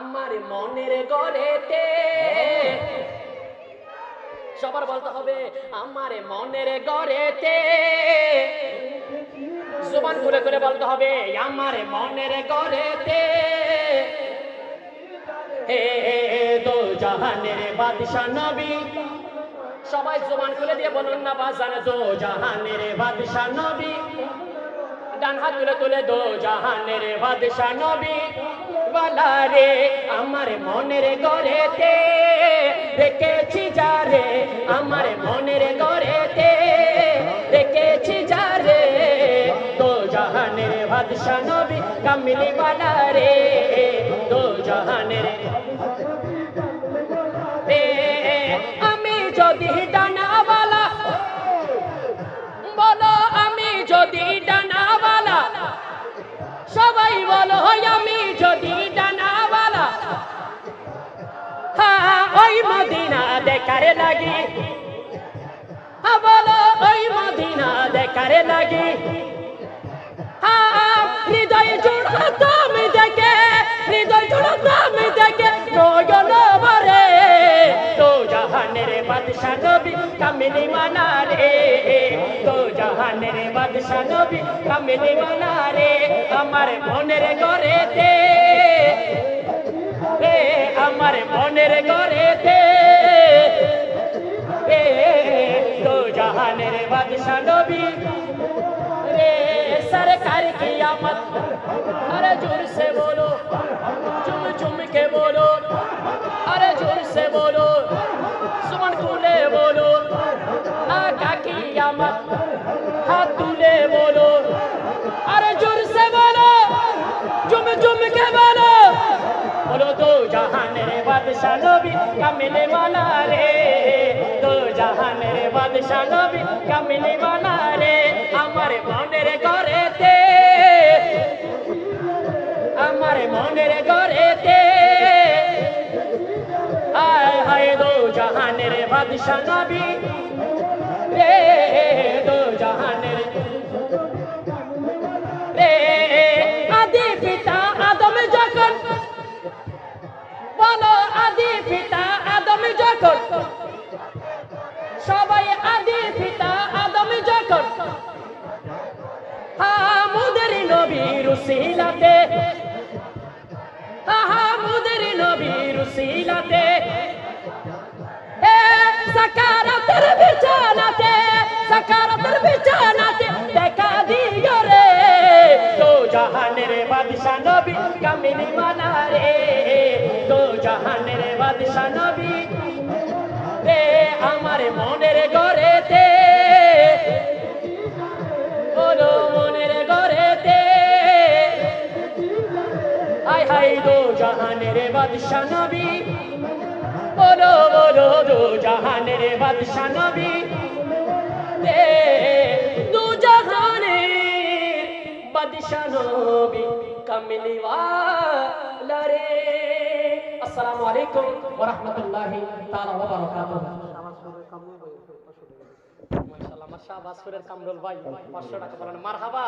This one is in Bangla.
আমার মনের গড়েতে। সবার বলতে হবে, আমার মনের গড়েতে। জোবান খুলে করে বলতে হবে, আমার মনের গড়েতে। হে দো জাহানের বাদশা নবী। সবাই জোবান খুলে দিয়ে বলুন না, বাজান দো জাহানের বাদশা নবী। ডান হাত তুলে তুলে, দো জাহানের বাদশা নবী। বালা রে, আমার মনের গড়েতে রেখেছি যারে আমার মনের গড়েতে রেখেছি যারে দো জাহানের বাদশা নবী কামিলি বালা রে দো জাহানের রে আমি যদি ওই মদিনা দেখার লাগি। বলো, ওই মদিনা দেখার লাগি। হৃদয় জোড়া তুমি দেখে, হৃদয় জোড়া তুমি দেখে, নয়ন তো জাহানের বাদশা নবী কামিনী মানা রে তো জাহানের বাদশা নবী কামিনী মানা রে আমার মনের ঘরেতে রে আমার মনের ঘরেতে। রে তো জাহানের বাদশা নবী। রে, সরকার কিয়ামত আরে জোর সে বলো। চুম চুম কে বলো। আরে তুলে বলো। আরে জোর সে বলো। চুম চুম কে বলো। জাহানের বাদশাহ নবী কামিলে বানা রে দু জাহানের বাদশাহ নবী কামিলে বানা রে আমার মনের ঘরেতে আমার মনের ঘরেতে আয় হায় দু জাহানের বাদশাহ নবী। রে দু জাহানের নবীর উসিলাতে। হামুদের নবীর উসিলাতে। এ সাকারাতের বিছানাতে সাকারাতের বিছানাতে দেখা দিও রে। তো জাহানের বাদশা নবী কামিনী মানা রে। তো জাহানের বাদশা নবী রে আমার মনের ঘরেতে জাহানের বাদশা নবী। বলো বলো দো জাহানের বাদশা নবী। রে দু জাহানের বাদশা নবী কামলি ওয়ালা রে। আসসালামু আলাইকুম ওয়া রাহমাতুল্লাহি তাআলা ওয়া বারাকাতুহু মাশাআল্লাহ আমার শাহবাজপুরের কামরুল ভাই 500 টাকা বলেন। মারহাবা।